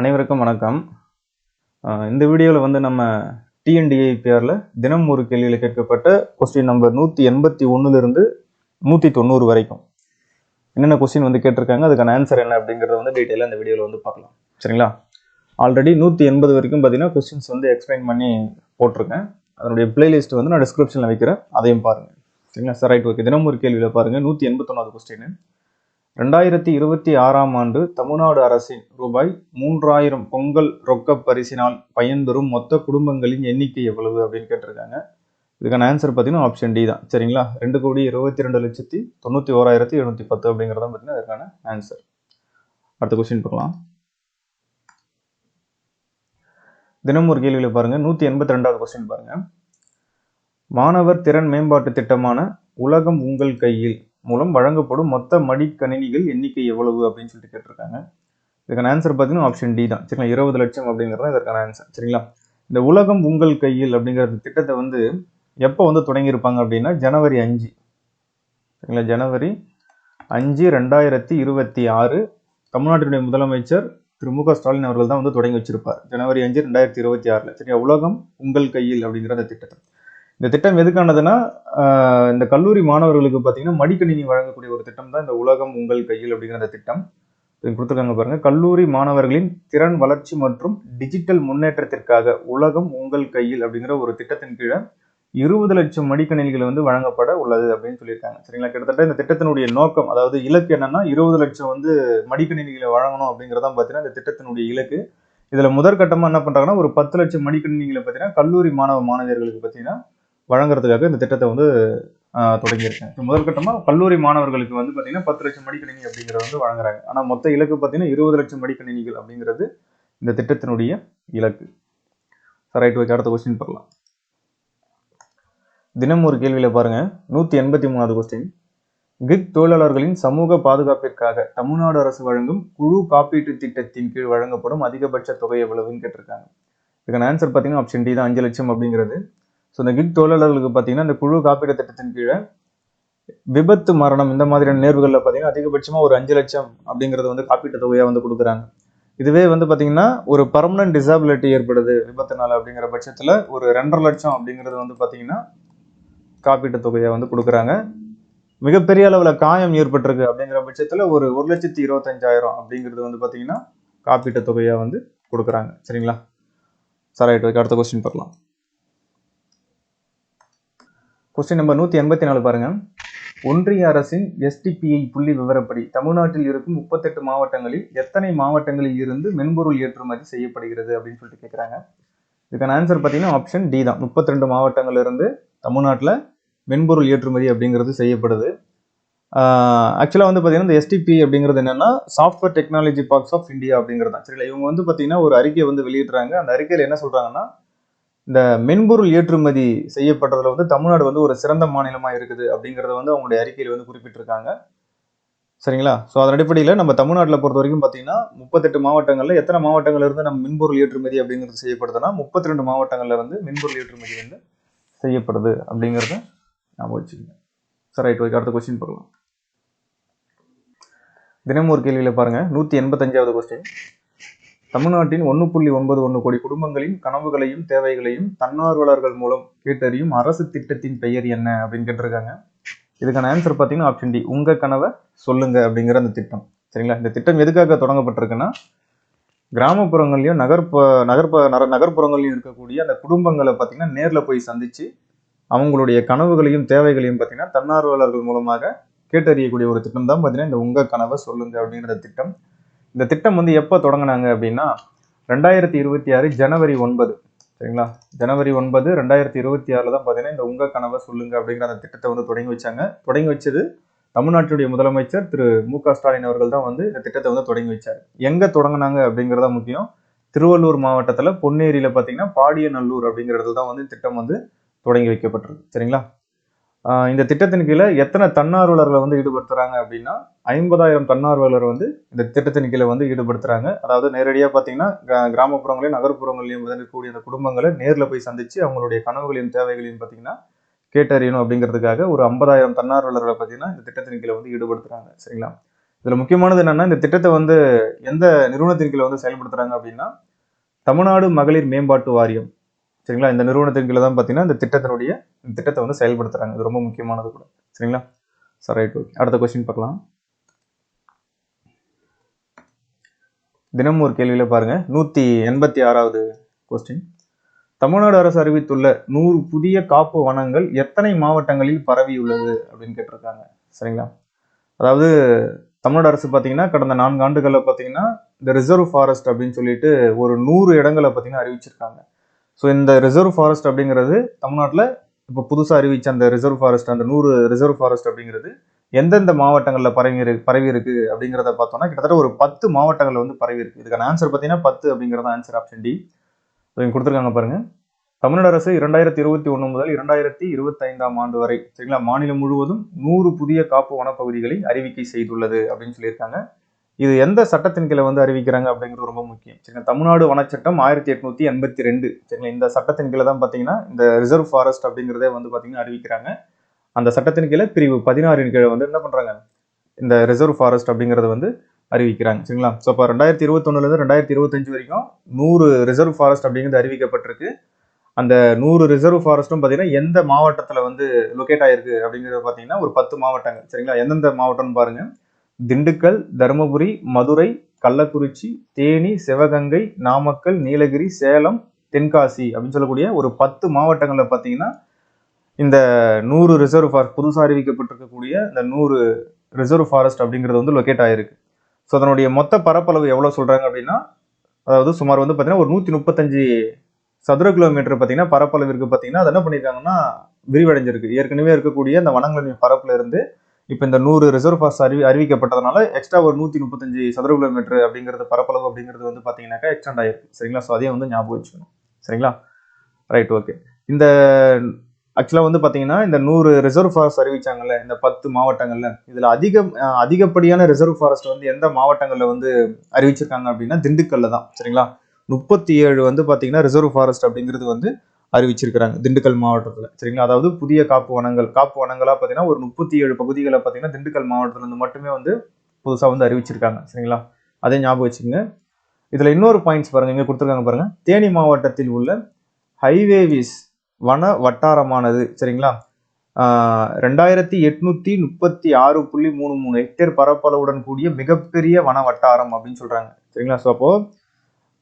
அனைவருக்கும் வணக்கம். இந்த வீடியோவில் வந்து நம்ம டிஎன்டிஐபிஆரில் தினம் ஒரு கேள்வியில் கேட்கப்பட்ட கொஸ்டின் நம்பர் நூற்றி எண்பத்தி ஒன்றுலேருந்து நூற்றி தொண்ணூறு வரைக்கும். என்னென்ன கொஸ்டின் வந்து கேட்டிருக்காங்க அதுக்கான ஆன்சர் என்ன அப்படிங்கிறத வந்து டீட்டெயிலாக இந்த வீடியோவில் வந்து பார்க்கலாம். சரிங்களா? ஆல்ரெடி நூற்றி எண்பது வரைக்கும் பார்த்தீங்கன்னா கொஸ்டின்ஸ் வந்து எக்ஸ்பிளைன் பண்ணி போட்டிருக்கேன். அதனுடைய பிளேலிஸ்ட் வந்து நான் டிஸ்கிரிப்ஷனில் வைக்கிறேன். அதையும் பாருங்கள் சரிங்களா? சார் ரைட் ஓகே தினம் ஒரு கேள்வியில் பாருங்கள் நூற்றி எண்பத்தொன்னாவது கொஸ்டின் ரெண்டாயிரத்தி இருபத்தி ஆறாம் ஆண்டு தமிழ்நாடு அரசின் ரூபாய் மூன்றாயிரம் பொங்கல் ரொக்க பரிசினால் பயன்பெறும் மொத்த குடும்பங்களின் எண்ணிக்கை எவ்வளவு அப்படின்னு கேட்டிருக்காங்க. இதுக்கான ஆன்சர் பார்த்தீங்கன்னா ஆப்ஷன் டி தான். சரிங்களா? ரெண்டு கோடி இருபத்தி ரெண்டு லட்சத்தி தொண்ணூற்றி ஓராயிரத்தி எழுநூற்றி பத்து அப்படிங்கிறத பார்த்தீங்கன்னா இதுக்கான ஆன்சர் அடுத்த கொஸ்டின் பார்க்கலாம். தினம் ஒரு கேள்வியில் பாருங்கள் நூற்றி எண்பத்தி ரெண்டாவது கொஸ்டின் பாருங்கள் மாணவர் திறன் மேம்பாட்டு திட்டமான உலகம் உங்கள் கையில் மூலம் வழங்கப்படும் மொத்த மடிக்கணினிகள் எண்ணிக்கை எவ்வளவு அப்படின்னு சொல்லிட்டு கேட்டிருக்காங்க. இதுக்கான ஆன்சர் பார்த்தீங்கன்னா ஆப்ஷன் டி தான். சரிங்களா? இருபது லட்சம் அப்படிங்கிறது இதற்கான ஆன்சர் சரிங்களா? இந்த உலகம் உங்கள் கையில் அப்படிங்கிற திட்டத்தை வந்து எப்போ வந்து தொடங்கியிருப்பாங்க அப்படின்னா ஜனவரி அஞ்சு. சரிங்களா? ஜனவரி அஞ்சு ரெண்டாயிரத்தி இருபத்தி ஆறு தமிழ்நாட்டினுடைய முதலமைச்சர் திரு மு க ஸ்டாலின் அவர்கள் தான் வந்து தொடங்கி வச்சிருப்பார். ஜனவரி அஞ்சு ரெண்டாயிரத்தி இருபத்தி ஆறில். சரியா உலகம் உங்கள் கையில் அப்படிங்கிற அந்த திட்டத்தை. இந்த திட்டம் எதுக்கானதுன்னா இந்த கல்லூரி மாணவர்களுக்கு பார்த்தீங்கன்னா மடிக்கணினி வழங்கக்கூடிய ஒரு திட்டம் தான் இந்த உலகம் உங்கள் கையில் அப்படிங்கிற அந்த திட்டம். கொடுத்துருக்காங்க பாருங்க. கல்லூரி மாணவர்களின் திறன் வளர்ச்சி மற்றும் டிஜிட்டல் முன்னேற்றத்திற்காக உலகம் உங்கள் கையில் அப்படிங்கிற ஒரு திட்டத்தின் கீழே இருபது லட்சம் மடிக்கணினிகள் வந்து வழங்கப்பட உள்ளது அப்படின்னு சொல்லியிருக்காங்க. சரிங்களா? கிட்டத்தட்ட இந்த திட்டத்தினுடைய நோக்கம் அதாவது இலக்கு என்னன்னா இருபது லட்சம் வந்து மடிக்கணினிகளை வழங்கணும் அப்படிங்கிறதான் பார்த்தீங்கன்னா இந்த திட்டத்தினுடைய இலக்கு. இதில் முதற்கட்டமாக என்ன பண்ணுறாங்கன்னா ஒரு பத்து லட்சம் மடிக்கணினிகளை பார்த்தீங்கன்னா கல்லூரி மாணவ மாணவியர்களுக்கு பார்த்தீங்கன்னா வழங்குறதுக்காக இந்த திட்டத்தை வந்து தொடங்கியிருக்கேன். முதல் முதற்கட்டமாக கல்லூரி மாணவர்களுக்கு வந்து பார்த்தீங்கன்னா பத்து லட்சம் மடிக்கணினி அப்படிங்கிறத வந்து வழங்குறாங்க. ஆனால் மொத்த இலக்கு பார்த்தீங்கன்னா இருபது லட்சம் மடிக்கணினிகள் அப்படிங்கிறது இந்த திட்டத்தினுடைய இலக்கு. ரைட் ஓகே அடுத்த கொஸ்டின் பார்க்கலாம். தினம் ஒரு கேள்வியில் பாருங்கள் நூற்றி எண்பத்தி மூணாவது கொஸ்டின் கிக் தொழிலாளர்களின் சமூக பாதுகாப்பிற்காக தமிழ்நாடு அரசு வழங்கும் குழு காப்பீட்டு திட்டத்தின் கீழ் வழங்கப்படும் அதிகபட்ச தொகை எவ்வளவுன்னு கேட்டிருக்காங்க. இதுக்கான ஆன்சர் பார்த்தீங்கன்னா ஆப்ஷன் டி தான். அஞ்சு லட்சம் அப்படிங்கிறது. ஸோ இந்த கிக் தொழிலாளர்களுக்கு பார்த்தீங்கன்னா இந்த குழு காப்பீடு திட்டத்தின் கீழே விபத்து மரணம் இந்த மாதிரியான நேர்வுகளில் பார்த்தீங்கன்னா அதிகபட்சமாக ஒரு அஞ்சு லட்சம் அப்படிங்கிறது வந்து காப்பீட்டு தொகையாக வந்து கொடுக்குறாங்க. இதுவே வந்து பார்த்தீங்கன்னா ஒரு பர்மனன்ட் டிசபிலிட்டி ஏற்படுது விபத்துனால அப்படிங்கிற பட்சத்தில் ஒரு ரெண்டரை லட்சம் அப்படிங்கிறது வந்து பார்த்தீங்கன்னா காப்பீட்டு தொகையை வந்து கொடுக்குறாங்க. மிகப்பெரிய அளவில் காயம் ஏற்பட்டிருக்கு அப்படிங்கிற பட்சத்தில் ஒரு ஒரு லட்சத்தி இருபத்தஞ்சாயிரம் அப்படிங்கிறது வந்து பார்த்தீங்கன்னா காப்பீட்டு தொகையாக வந்து கொடுக்குறாங்க. சரிங்களா? சார் ரைட் அடுத்த கொஸ்டின் பார்க்கலாம். கொஸ்டின் நம்பர் நூற்றி எண்பத்தி நாலு பாருங்க. ஒன்றிய அரசின் எஸ்டிபிஐ புள்ளி விவரப்படி தமிழ்நாட்டில் இருக்கும் முப்பத்தெட்டு மாவட்டங்களில் எத்தனை மாவட்டங்களில் இருந்து மென்பொருள் ஏற்றுமதி செய்யப்படுகிறது அப்படின்னு சொல்லிட்டு கேட்குறாங்க இதுக்கான ஆன்சர் பார்த்தீங்கன்னா ஆப்ஷன் டி தான். முப்பத்தி ரெண்டு இருந்து தமிழ்நாட்டில் மென்பொருள் ஏற்றுமதி அப்படிங்கிறது செய்யப்படுது. ஆக்சுவலாக வந்து பார்த்தீங்கன்னா இந்த எஸ்டிபி அப்படிங்கிறது என்னன்னா software technology parks of India அப்படிங்கிறது தான். சரிங்களா? இவங்க வந்து பார்த்தீங்கன்னா ஒரு அறிக்கையை வந்து வெளியிடுறாங்க. அந்த அறிக்கையில் என்ன சொல்கிறாங்கன்னா இந்த மென்பொருள் ஏற்றுமதி செய்யப்பட்டதில் வந்து தமிழ்நாடு வந்து ஒரு சிறந்த மாநிலமாக இருக்குது அப்படிங்கிறத வந்து அவங்களுடைய அறிக்கையில் வந்து குறிப்பிட்டிருக்காங்க. சரிங்களா? ஸோ அதன் அடிப்படையில் நம்ம தமிழ்நாட்டில் பொறுத்த வரைக்கும் பார்த்தீங்கன்னா முப்பத்தெட்டு மாவட்டங்களில் எத்தனை மாவட்டங்கள் இருந்து நம்ம மின்பொருள் ஏற்றுமதி அப்படிங்கிறது செய்யப்படுதுன்னா முப்பத்தி ரெண்டு மாவட்டங்களில் வந்து மின்பொருள் ஏற்றுமதி வந்து செய்யப்படுது அப்படிங்கிறத ஞாபகம் வச்சுக்கோங்க. சார் ரைட் ஓகே அடுத்த கொஸ்டின் பார்க்கலாம். தினமும் ஒரு கேள்வியில் பாருங்கள் நூற்றி எண்பத்தஞ்சாவது கொஸ்டின் தமிழ்நாட்டின் ஒன்று புள்ளி ஒன்பது ஒன்று கோடி குடும்பங்களின் கனவுகளையும் தேவைகளையும் தன்னார்வலர்கள் மூலம் கேட்டறியும் அரசு திட்டத்தின் பெயர் என்ன அப்படின்னு கேட்டிருக்காங்க. இதுக்கான ஆன்சர் பார்த்தீங்கன்னா ஆப்ஷன் டி உங்க கனவை சொல்லுங்க அப்படிங்கிற அந்த திட்டம். சரிங்களா? இந்த திட்டம் எதுக்காக தொடங்கப்பட்டிருக்குன்னா கிராமப்புறங்கள்லையும் நகர்ப்ப நகர்ப்ப நர- நகர்ப்புறங்கள்லையும் இருக்கக்கூடிய அந்த குடும்பங்களை பார்த்தீங்கன்னா நேரில் போய் சந்திச்சு அவங்களுடைய கனவுகளையும் தேவைகளையும் பார்த்தீங்கன்னா தன்னார்வலர்கள் மூலமாக கேட்டறியக்கூடிய ஒரு திட்டம் தான் பார்த்தீங்கன்னா இந்த உங்க கனவை சொல்லுங்க அப்படிங்கிற திட்டம். இந்த திட்டம் வந்து எப்போ தொடங்கினாங்க அப்படின்னா ரெண்டாயிரத்தி இருபத்தி ஆறு ஜனவரி ஒன்பது. சரிங்களா? ஜனவரி ஒன்பது ரெண்டாயிரத்தி இருபத்தி ஆறில் தான் பார்த்தீங்கன்னா இந்த உங்கள் கனவை சொல்லுங்க அப்படிங்கிற அந்த திட்டத்தை வந்து தொடங்கி வச்சாங்க. தொடங்கி வச்சது தமிழ்நாட்டுடைய முதலமைச்சர் திரு மு க ஸ்டாலின் அவர்கள் தான் வந்து இந்த திட்டத்தை வந்து தொடங்கி வச்சார். எங்கே தொடங்கினாங்க அப்படிங்கிறதா முக்கியம். திருவள்ளூர் மாவட்டத்தில் பொன்னேரியில் பார்த்தீங்கன்னா பாடியநல்லூர் அப்படிங்கிற தான் வந்து திட்டம் வந்து தொடங்கி வைக்கப்பட்டிருக்கு. சரிங்களா? இந்த திட்டத்தின் கீழே எத்தனை தன்னார்வலர்களை வந்து ஈடுபடுத்துகிறாங்க அப்படின்னா ஐம்பதாயிரம் தன்னார்வலர் வந்து இந்த திட்டத்தின் கீழே வந்து ஈடுபடுத்துகிறாங்க அதாவது நேரடியாக பார்த்தீங்கன்னா கிராமப்புறங்களையும் நகர்ப்புறங்களையும் இருக்கக்கூடிய அந்த குடும்பங்களை நேரில் போய் சந்தித்து அவங்களுடைய கனவுகளையும் தேவைகளையும் பார்த்தீங்கன்னா கேட்டறியணும் அப்படிங்கிறதுக்காக ஒரு ஐம்பதாயிரம் தன்னார்வலர்களை பார்த்தீங்கன்னா இந்த திட்டத்தின் கீழே வந்து ஈடுபடுத்துகிறாங்க சரிங்களா? இதில் முக்கியமானது என்னென்னா இந்த திட்டத்தை வந்து எந்த நிறுவனத்தின் கீழே வந்து செயல்படுத்துகிறாங்க அப்படின்னா தமிழ்நாடு மகளிர் மேம்பாட்டு வாரியம். சரிங்களா? இந்த நிறுவனத்தின் கீழே தான் பார்த்தீங்கன்னா இந்த திட்டத்தினுடைய இந்த திட்டத்தை வந்து செயல்படுத்துகிறாங்க இது ரொம்ப முக்கியமானது கூட. சரிங்களா? சார் ரைட் ஓகே அடுத்த கொஸ்டின் பார்க்கலாம். தினமும் ஒரு கேள்வியில் பாருங்கள் நூற்றி எண்பத்தி ஆறாவது கொஸ்டின் தமிழ்நாடு அரசு அறிவித்துள்ள நூறு புதிய காப்பு வனங்கள் எத்தனை மாவட்டங்களில் பரவியுள்ளது அப்படின்னு கேட்டிருக்காங்க. சரிங்களா? அதாவது தமிழ்நாடு அரசு பார்த்தீங்கன்னா கடந்த நான்கு ஆண்டுகளில் பார்த்தீங்கன்னா இந்த ரிசர்வ் ஃபாரஸ்ட் அப்படின்னு சொல்லிட்டு ஒரு நூறு இடங்களை பார்த்தீங்கன்னா அறிவிச்சிருக்காங்க. ஸோ இந்த ரிசர்வ் ஃபாரஸ்ட் அப்படிங்கிறது தமிழ்நாட்டில் இப்போ புதுசாக அறிவித்த அந்த ரிசர்வ் ஃபாரஸ்ட் அந்த நூறு ரிசர்வ் ஃபாரஸ்ட் அப்படிங்கிறது எந்தெந்த மாவட்டங்களில் பரவி இருக்கு பரவி இருக்கு அப்படிங்கிறத பார்த்தோம்னா கிட்டத்தட்ட ஒரு பத்து மாவட்டங்களில் வந்து பரவி இருக்கு. இதுக்கான ஆன்சர் பார்த்தீங்கன்னா பத்து அப்படிங்கிறது ஆன்சர் ஆப்ஷன் டி இவங்க கொடுத்துருக்காங்க பாருங்க. தமிழ்நாடு அரசு இரண்டாயிரத்தி இருபத்தி ஒன்று முதல் இரண்டாயிரத்தி இருபத்தைந்தாம் ஆண்டு வரை சரிங்களா? மாநிலம் முழுவதும் நூறு புதிய காப்பு வனப்பகுதிகளை அறிவிக்கை செய்துள்ளது அப்படின்னு சொல்லியிருக்காங்க. இது எந்த சட்டத்தின் கீழே வந்து அறிவிக்கிறாங்க அப்படிங்கிறது ரொம்ப முக்கியம். சரிங்களா? தமிழ்நாடு வனச்சட்டம் ஆயிரத்தி எட்நூத்தி எண்பத்தி ரெண்டு. சரிங்களா? இந்த சட்டத்தின் கீழே தான் பார்த்தீங்கன்னா இந்த ரிசர்வ் ஃபாரஸ்ட் அப்படிங்கிறதே வந்து பார்த்தீங்கன்னா அறிவிக்கிறாங்க. அந்த சட்டத்தின் கீழே பிரிவு பதினாறின் கீழே வந்து என்ன பண்ணுறாங்க இந்த ரிசர்வ் ஃபாரஸ்ட் அப்படிங்கிறத வந்து அறிவிக்கிறாங்க. சரிங்களா? ஸோ இப்போ ரெண்டாயிரத்தி இருபத்தொன்னுலேருந்து ரெண்டாயிரத்தி இருபத்தஞ்சு வரைக்கும் நூறு ரிசர்வ் ஃபாரஸ்ட் அப்படிங்கிறது அறிவிக்கப்பட்டிருக்கு. அந்த நூறு ரிசர்வ் ஃபாரஸ்ட்டும் பார்த்தீங்கன்னா எந்த மாவட்டத்தில் வந்து லொக்கேட் ஆயிருக்கு அப்படிங்கிறது பார்த்தீங்கன்னா ஒரு பத்து மாவட்டங்கள். சரிங்களா? எந்தெந்த மாவட்டம்னு பாருங்கள் திண்டுக்கல் தருமபுரி மதுரை கள்ளக்குறிச்சி தேனி சிவகங்கை நாமக்கல் நீலகிரி சேலம் தென்காசி அப்படின்னு சொல்லக்கூடிய ஒரு பத்து மாவட்டங்களில் பார்த்தீங்கன்னா இந்த நூறு ரிசர்வ் ஃபாரஸ்ட் புதுசாக அறிவிக்கப்பட்டிருக்கக்கூடிய இந்த நூறு ரிசர்வ் ஃபாரஸ்ட் அப்படிங்கிறது வந்து லொக்கேட் ஆகிருக்கு ஸோ அதனுடைய மொத்த பரப்பளவு எவ்வளோ சொல்கிறாங்க அப்படின்னா அதாவது சுமார் வந்து பார்த்தீங்கன்னா ஒரு நூற்றி முப்பத்தஞ்சு சதுர கிலோமீட்டர் பார்த்தீங்கன்னா பரப்பளவிற்கு பார்த்தீங்கன்னா அது என்ன பண்ணியிருக்காங்கன்னா விரிவடைஞ்சிருக்கு. ஏற்கனவே இருக்கக்கூடிய அந்த வனங்களின் பரப்பில் இருந்து இப்போ இந்த நூறு ரிசர்வ் பாஸ் அறிவி அறிவிக்கப்பட்டதுனால எக்ஸ்ட்ரா ஒரு நூற்றி முப்பத்தஞ்சு சதுர கிலோமீட்டர் அப்படிங்கிறது பரப்பளவு அப்படிங்கிறது வந்து பார்த்தீங்கன்னாக்கா எக்ஸ்டெண்ட் ஆயிருக்கு. சரிங்களா? ஸோ அதையும் வந்து ஞாபகம் வச்சுக்கணும். சரிங்களா? ரைட் ஓகே இந்த ஆக்சுவலாக வந்து பார்த்தீங்கன்னா இந்த நூறு ரிசர்வ் ஃபாரஸ்ட் அறிவிச்சாங்கல்ல இந்த பத்து மாவட்டங்களில் இதில் அதிக அதிகப்படியான ரிசர்வ் ஃபாரஸ்ட் வந்து எந்த மாவட்டங்களில் வந்து அறிவிச்சிருக்காங்க அப்படின்னா திண்டுக்கல்ல தான். சரிங்களா? முப்பத்தி ஏழு வந்து பார்த்தீங்கன்னா ரிசர்வ் ஃபாரஸ்ட் அப்படிங்கிறது வந்து அறிவிச்சிருக்கிறாங்க. திண்டுக்கல் மாவட்டத்தில். சரிங்களா? அதாவது புதிய காப்பு வனங்கள். காப்பு வனங்களாக பார்த்தீங்கன்னா ஒரு முப்பத்தி ஏழு பகுதிகளை பார்த்தீங்கன்னா திண்டுக்கல் மாவட்டத்துல இருந்து மட்டுமே வந்து புதுசாக வந்து அறிவிச்சிருக்காங்க. சரிங்களா? அதே ஞாபகம் வச்சுக்கோங்க. இதில் இன்னொரு பாயிண்ட்ஸ் பாருங்கள் இங்கே கொடுத்துருக்காங்க பாருங்கள் தேனி மாவட்டத்தில் உள்ள ஹைவேவிஸ் வன வட்டாரமானது. சரிங்களா? ரெண்டாயிரத்தி எட்நூத்தி முப்பத்தி ஆறு புள்ளி மூணு மூணு ஹெக்டேர் பரப்பளவுடன் கூடிய மிகப்பெரிய வன வட்டாரம் அப்படின்னு சொல்றாங்க. சரிங்களா? ஸோ அப்போ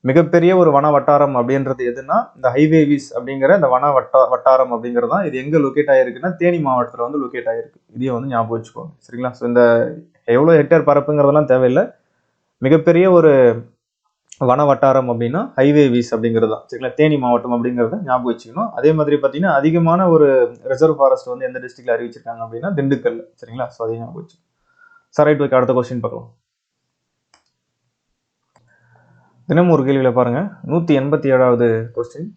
மிகப்பெரிய ஒரு வன வட்டாரம் அப்படின்றது எதுன்னா இந்த ஹைவேவிஸ் அப்படிங்கிற இந்த வன வட்டா வட்டாரம் அப்படிங்கிறது தான் இது எங்கே லொக்கேட் ஆகிருக்குன்னா தேனி மாவட்டத்தில் வந்து லொக்கேட் ஆகிருக்கு இதையும் வந்து ஞாபகம் வச்சுக்கோங்க. சரிங்களா? ஸோ இந்த எவ்வளோ ஹெக்டேர் பரப்புங்கிறதெல்லாம் தேவையில்லை. மிகப்பெரிய ஒரு வன வட்டாரம் அப்படின்னா ஹைவேவிஸ் அப்படிங்கிறது தான் சரிங்களா? தேனி மாவட்டம் அப்படிங்கிறத ஞாபகம் வச்சுக்கணும். அதே மாதிரி பார்த்தீங்கன்னா அதிகமான ஒரு ரிசர்வ் ஃபாரஸ்ட் வந்து எந்த டிஸ்ட்ரிக்ட்ல அறிவிச்சிருக்காங்க அப்படின்னா திண்டுக்கல் சரிங்களா? ஸோ அதையும் ஞாபகம் வச்சுக்கணும். சார் ரைட் ஓகே அடுத்த கொஸ்டின் பார்க்கலாம். தினம் ஒரு கேள்வியில் பாருங்கள் நூற்றி எண்பத்தி ஏழாவது கொஸ்டின்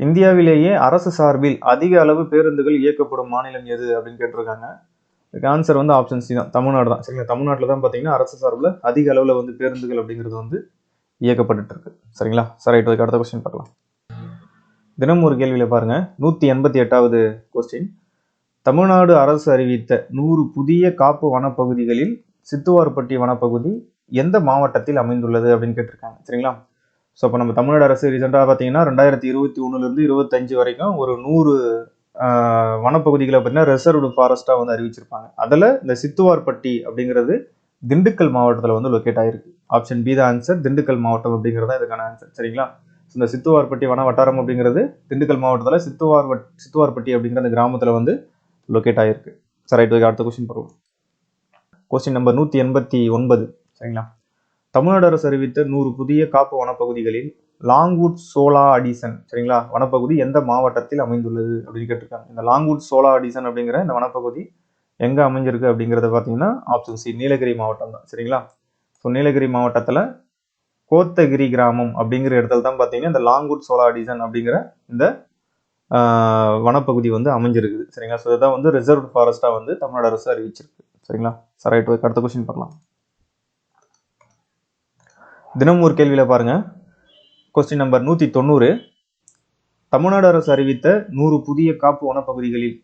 இந்தியாவிலேயே அரசு சார்பில் அதிக அளவு பேருந்துகள் இயக்கப்படும் மாநிலம் எது அப்படின்னு கேட்டிருக்காங்க. இதுக்கு ஆன்சர் வந்து ஆப்ஷன் சி தான். தமிழ்நாடு தான். சரிங்களா? தமிழ்நாட்டில் தான் பார்த்தீங்கன்னா அரசு சார்பில் அதிக அளவில் வந்து பேருந்துகள் அப்படிங்கிறது வந்து இயக்கப்பட்டுட்டு இருக்கு. சரிங்களா? சார் ரைட் அடுத்த கொஸ்டின் பார்க்கலாம். தினம் ஒரு கேள்வியில் பாருங்கள் நூற்றி எண்பத்தி எட்டாவது கொஸ்டின் தமிழ்நாடு அரசு அறிவித்த நூறு புதிய காப்பு வனப்பகுதிகளில் சித்துவார்பட்டி வனப்பகுதி எந்த மாவட்டத்தில் அமைந்துள்ளது அப்படின்னு கேட்டிருக்காங்க சரிங்களா? ஸோ இப்போ நம்ம தமிழ்நாடு அரசு ரீசெண்டாக பார்த்தீங்கன்னா ரெண்டாயிரத்தி இருபத்தி ஒன்றுலேருந்து இருபத்தஞ்சு வரைக்கும் ஒரு நூறு வனப்பகுதிகளை பார்த்தீங்கன்னா ரிசர்வ்டு ஃபாரஸ்ட்டாக வந்து அறிவிச்சிருப்பாங்க. அதில் இந்த சித்துவார்பட்டி அப்படிங்கிறது திண்டுக்கல் மாவட்டத்தில் வந்து லொக்கேட் ஆகிருக்கு ஆப்ஷன் பி தான் ஆன்சர் திண்டுக்கல் மாவட்டம் அப்படிங்கிறது தான் இதுக்கான ஆன்சர் சரிங்களா? இந்த சித்துவார்பட்டி வன வட்டாரம் அப்படிங்கிறது திண்டுக்கல் மாவட்டத்தில் சித்துவார் வட்- சித்துவார்பட்டி அப்படிங்கிற அந்த கிராமத்தில் வந்து லொக்கேட் ஆகிருக்கு சரி ரைட் ஓகே அடுத்த கொஸ்டின் பருவம் கொஸ்டின் நம்பர் நூற்றி எண்பத்தி ஒன்பது. சரிங்களா? தமிழ்நாடு அரசு அறிவித்த நூறு புதிய காப்பு வனப்பகுதிகளில் லாங்வுட் சோலா அடிசன் சரிங்களா? வனப்பகுதி எந்த மாவட்டத்தில் அமைந்துள்ளது அப்படின்னு கேட்டிருக்காங்க. இந்த லாங்வுட் சோலா அடிசன் அப்படிங்கிற இந்த வனப்பகுதி எங்கே அமைஞ்சிருக்கு அப்படிங்கிறத பார்த்தீங்கன்னா ஆப்ஷன் சி நீலகிரி மாவட்டம் தான் சரிங்களா? ஸோ நீலகிரி மாவட்டத்தில் கோத்தகிரி கிராமம் அப்படிங்கிற இடத்துல தான் பார்த்தீங்கன்னா இந்த லாங்வுட் சோலா அடிசன் அப்படிங்கிற இந்த வனப்பகுதி வந்து அமைஞ்சிருக்குது சரிங்களா? ஸோ இதான் வந்து ரிசர்வ் ஃபாரஸ்ட்டாக வந்து தமிழ்நாடு அரசு அறிவிச்சிருக்கு சரிங்களா? சரி ரைட் அடுத்த கொஸ்டின் பார்க்கலாம். தினம் ஒரு கேள்வியில் பாருங்கள் கொஸ்டின் நம்பர் நூற்றி தொண்ணூறு தமிழ்நாடு அரசு அறிவித்த நூறு புதிய காப்பு வனப்பகுதிகளில்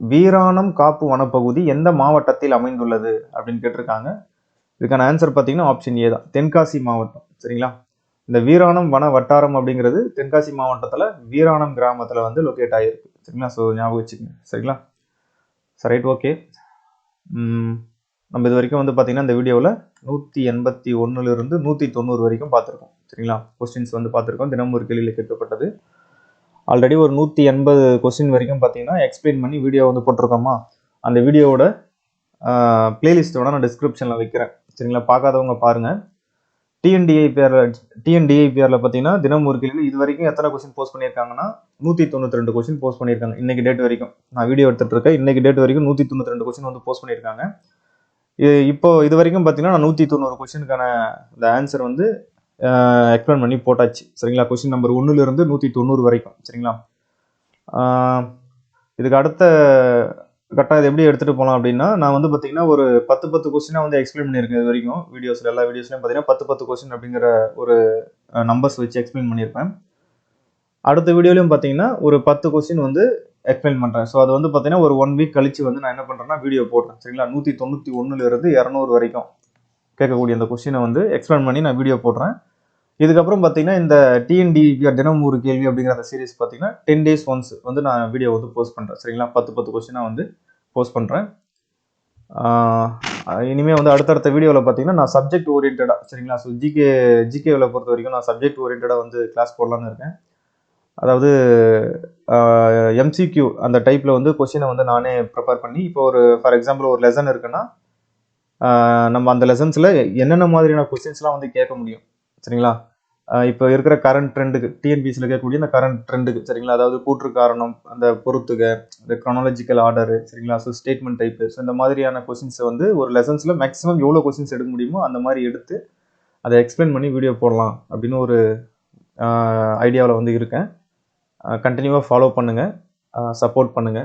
வீராணம் காப்பு வனப்பகுதி எந்த மாவட்டத்தில் அமைந்துள்ளது அப்படின்னு கேட்டிருக்காங்க. இதுக்கான ஆன்சர் பார்த்தீங்கன்னா ஆப்ஷன் ஏ தான். தென்காசி மாவட்டம். சரிங்களா? இந்த வீராணம் வன வட்டாரம் அப்படிங்கிறது தென்காசி மாவட்டத்தில் வீராணம் கிராமத்தில் வந்து லொக்கேட் ஆகிருக்கு சரிங்களா? ஸோ ஞாபகம் வச்சுக்கோங்க. சரிங்களா? சரி ரைட் ஓகே நம்ம இது வரைக்கும் வந்து பார்த்திங்கன்னா இந்த வீடியோவில் நூற்றி எண்பத்தி ஒன்றுலேருந்து நூற்றி தொண்ணூறு வரைக்கும் பார்த்துருக்கோம். சரிங்களா? கொஸ்டின்ஸ் வந்து பார்த்துருக்கோம். தினமும் ஒரு கேள்வியில் கேட்கப்பட்டது. ஆல்ரெடி ஒரு நூற்றி எண்பது கொஸ்டின் வரைக்கும் பார்த்தீங்கன்னா எக்ஸ்பிளைன் பண்ணி வீடியோ வந்து போட்டிருக்கோமா? அந்த வீடியோவோட பிளேலிஸ்ட்டோட நான் டிஸ்கிரிப்ஷனில் வைக்கிறேன். சரிங்களா? பார்க்காதவங்க பாருங்கள் டிஎன்டிஐபிஆரில் டிஎன்டிஐபிஆரில் பார்த்தீங்கன்னா தினம் ஒரு கேள்வி இது வரைக்கும் எத்தனை கொஸ்டின் போஸ்ட் பண்ணியிருக்காங்கன்னா நூற்றி தொண்ணூற்றி ரெண்டு கொஸ்டின் போஸ்ட் பண்ணியிருக்காங்க. இன்றைக்கி டேட் வரைக்கும். நான் வீடியோ எடுத்துகிட்டு இருக்கேன். இன்றைக்கி டேட் வரைக்கும் நூற்றி தொண்ணூற்றி ரெண்டு கொஸ்டின் வந்து போஸ்ட் பண்ணியிருக்காங்க. இப்போ இது வரைக்கும் பார்த்தீங்கன்னா நான் நூற்றி தொண்ணூறு கொஷினுக்கான இந்த ஆன்சர் வந்து எக்ஸ்பிளைன் பண்ணி போட்டாச்சு. சரிங்களா? கொஷின் நம்பர் ஒன்றுலேருந்து நூற்றி தொண்ணூறு வரைக்கும். சரிங்களா? இதுக்கு அடுத்த கரெக்டாக இது எப்படி எடுத்துகிட்டு போகலாம் அப்படின்னா நான் வந்து பார்த்தீங்கன்னா ஒரு பத்து பத்து கொஸ்டினாக வந்து எக்ஸ்பிளைன் பண்ணியிருக்கேன் இது வரைக்கும். வீடியோஸில் எல்லா வீடியோஸ்லையும் பார்த்தீங்கன்னா பத்து பத்து கொஸ்டின் அப்படிங்கிற ஒரு நம்பர்ஸ் வச்சு எக்ஸ்பிளைன் பண்ணியிருப்பேன். அடுத்த வீடியோலையும் பார்த்தீங்கன்னா ஒரு பத்து கொஸ்டின் வந்து எக்ஸ்பிளைன் பண்ணுறேன் ஸோ அது வந்து பார்த்தீங்கன்னா ஒரு ஒன் வீக் கழிச்சு வந்து நான் என்ன பண்ணுறேன்னா வீடியோ போடுறேன். சரிங்களா? நூற்றி தொண்ணூற்றி ஒன்றுலேருந்து இரநூறு வரைக்கும் கேட்கக்கூடிய அந்த கொஸ்டினை வந்து எக்ஸ்பிளைன் பண்ணி நான் வீடியோ போடுறேன். இதுக்கப்புறம் பார்த்தீங்கன்னா இந்த டிஎன்டிபிஆர் தினம் ஒரு கேள்வி அப்படிங்கிற அந்த சீரிஸ் பார்த்தீங்கன்னா டென் டேஸ் ஒன்ஸ் வந்து நான் வீடியோ வந்து போஸ்ட் பண்ணுறேன் சரிங்களா? பத்து பத்து கொஸ்டினாக வந்து போஸ்ட் பண்ணுறேன் இனிமேல் வந்து அடுத்தடுத்த வீடியோவில் பார்த்தீங்கன்னா நான் சப்ஜெக்ட் ஓரியன்டாக சரிங்களா ஸோ ஜிகே ஜிகேவில் பொறுத்த வரைக்கும் நான் சப்ஜெக்ட் ஓரியன்டாக வந்து கிளாஸ் போடலான்னு இருக்கேன். அதாவது எம்சிக்யூ அந்த டைப்பில் வந்து கொஷினை வந்து நானே ப்ரிப்பேர் பண்ணி இப்போ ஒரு ஃபார் எக்ஸாம்பிள் ஒரு லெசன் இருக்குன்னா நம்ம அந்த லெசன்ஸில் என்னென்ன மாதிரியான கொஸ்டின்ஸ்லாம் வந்து கேட்க முடியும் சரிங்களா? இப்போ இருக்கிற கரண்ட் ட்ரெண்டுக்கு டிஎன்பிசியில் கேட்கக்கூடிய அந்த கரண்ட் ட்ரெண்டுக்கு சரிங்களா? அதாவது கூற்று காரணம் அந்த பொறுத்துக இந்த க்ரானாலஜிக்கல் ஆர்டரு சரிங்களா? ஸோ ஸ்டேட்மெண்ட் டைப்பு ஸோ இந்த மாதிரியான கொஸ்டின்ஸை வந்து ஒரு லெசன்ஸில் மேக்ஸிமம் எவ்வளோ கொஸ்டின்ஸ் எடுக்க முடியுமோ அந்த மாதிரி எடுத்து அதை எக்ஸ்பிளைன் பண்ணி வீடியோ போடலாம் அப்படின்னு ஒரு ஐடியாவில் வந்து இருக்கேன். கண்டினியூவாக ஃபாலோ பண்ணுங்கள் சப்போர்ட் பண்ணுங்கள்